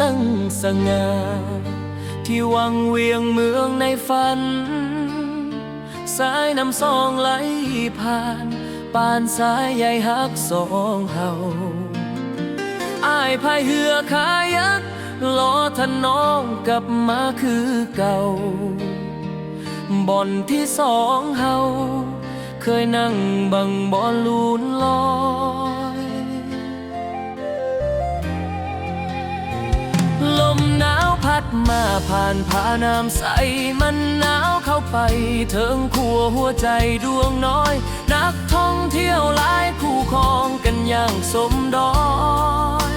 ตั้งสง่าที่วังเวียงเมืองในฝัน สายน้ำซองไหลผ่านปานสายใยหักสองเฮาอายพายเหือขายักล้อท่านน้องกลับมาคือเก่า บ่อนที่สองเฮาเคยนั่งบังบอลลูนล้อ ดมาผ่านผาน้ำใส มันหนาวเข้าไปเถิงขัวหัวใจดวงน้อย นักท่องเที่ยวหลายคู่ครองกันอย่างสมดอย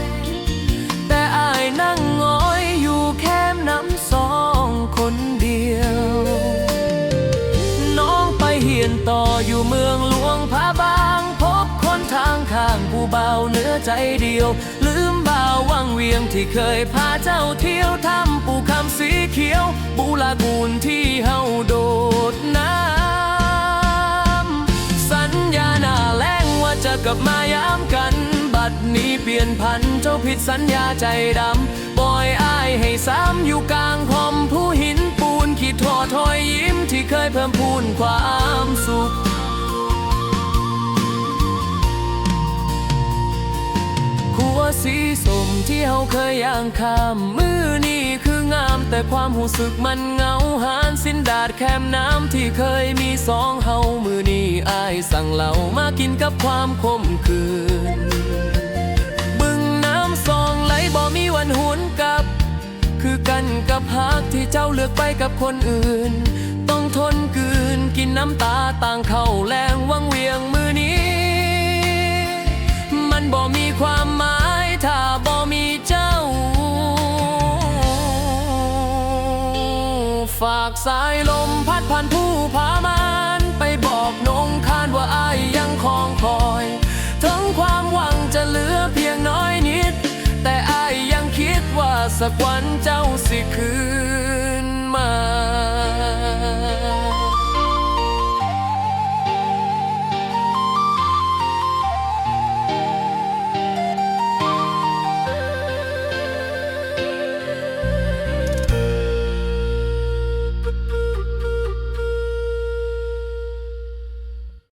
แต่อายนั่งงอยอยู่แคมน้ำสองคนเดียว น้องไปเหียนต่ออยู่เมืองหลวงพระบางพบคนทางข้างผู้เบาเนื้อใจเดียว ลืมบ่าววังเวียงที่เคยพาเจ้าเที่ยวทำปู คำสีเขียว บูลากูลที่เฮาโดดน้ำ สัญญาหน้าแลงว่าจะกลับมายามกัน บัดนี้เปลี่ยนพันเจ้าผิดสัญญาใจดำ ปล่อยอายให้ซ้ำอยู่กลางพรมผู้หินปูนขีดทอถอยยิ้มที่เคยเพิ่มพูนความสุข สีสมที่เฮาเคยย่างข้ามมือนี่คืองาม แต่ความหูสึกมันเหงาหานสินดาดแคมน้ำที่เคยมีสองเฮามือนี่อายสั่งเหล่ามากินกับความคมคืน บึงน้ำซองไหลบ่มีวันหุนกลับ คือกันกับหากที่เจ้าเลือกไปกับคนอื่น ต้องทนกืนกินน้ำตาต่างเข้าแรงวังเวียงมือนี้ มันบ่มี ถ้าบ่มีเจ้า ฝากสายลมพัดผ่านผู้พามานไปบอกนงคานว่าอายยังคองคอยถึงความหวังจะเหลือเพียงน้อยนิด แต่อายยังคิดว่าสักวันเจ้าสิคืนมา